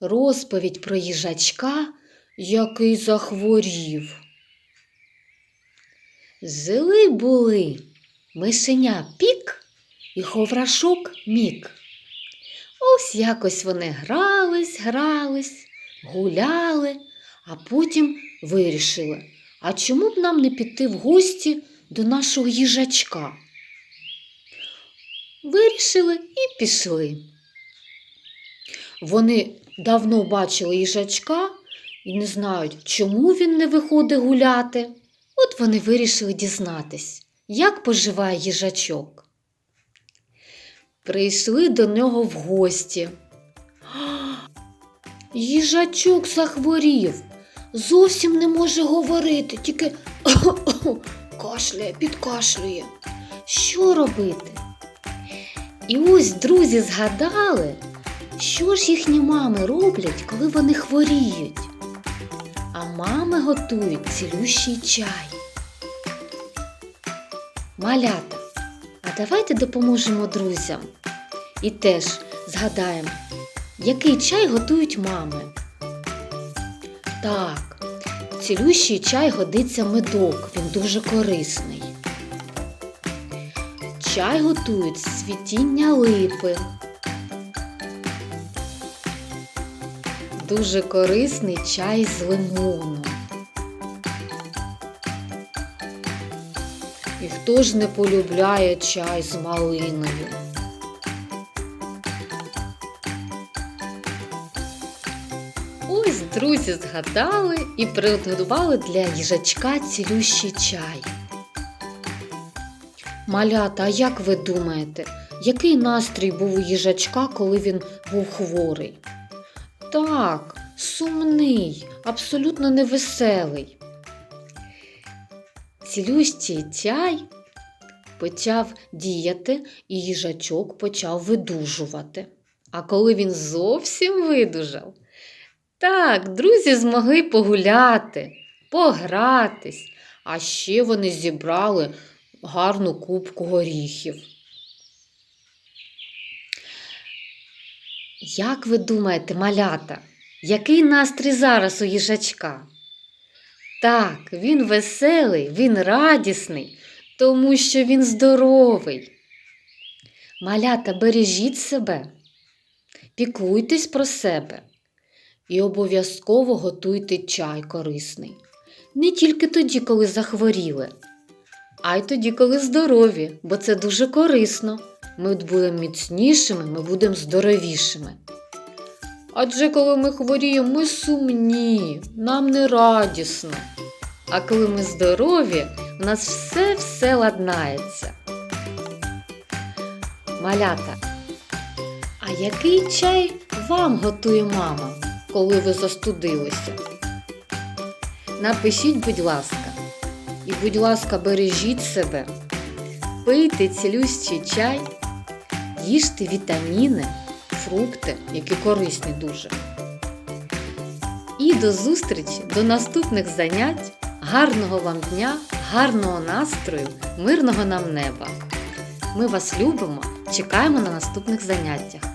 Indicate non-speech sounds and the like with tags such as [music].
розповідь про їжачка, який захворів. Жили були мишеня пік і ховрашок мік. Ось якось вони грались, грались, гуляли, а потім вирішили, а чому б нам не піти в гості до нашого їжачка? Вирішили і пішли. Вони давно бачили їжачка і не знають, чому він не виходить гуляти. От вони вирішили дізнатись, як поживає їжачок. Прийшли до нього в гості. [gasps] Їжачок захворів, зовсім не може говорити, тільки [coughs] кашляє, підкашлює. Що робити? І ось друзі згадали, що ж їхні мами роблять, коли вони хворіють. А мами готують цілющий чай. Малята, а давайте допоможемо друзям і теж згадаємо, який чай готують мами. Так, цілющий чай годиться медок, він дуже корисний. Чай готують з цвітіння липи. Дуже корисний чай з лимоном. І хто ж не полюбляє чай з малиною? Ось друзі згадали і приготували для їжачка цілющий чай. Малята, а як ви думаєте, який настрій був у їжачка, коли він був хворий? Так, сумний, абсолютно невеселий. Цілющий чай почав діяти, і їжачок почав видужувати. А коли він зовсім видужав, так, друзі змогли погуляти, погратись, а ще вони зібрали гарну кубку горіхів. Як ви думаєте, малята, який настрій зараз у їжачка? Так, він веселий, він радісний, тому що він здоровий. Малята, бережіть себе, піклуйтесь про себе і обов'язково готуйте чай корисний. Не тільки тоді, коли захворіли, а й тоді, коли здорові, бо це дуже корисно. Ми будемо міцнішими, ми будемо здоровішими. Адже коли ми хворіємо, ми сумні, нам не радісно. А коли ми здорові, у нас все-все ладнається. Малята, а який чай вам готує мама, коли ви застудилися? Напишіть, будь ласка, і, будь ласка, бережіть себе, пийте цілющий чай, їжте вітаміни, фрукти, які корисні дуже. І до зустрічі, до наступних занять. Гарного вам дня, гарного настрою, мирного нам неба. Ми вас любимо, чекаємо на наступних заняттях.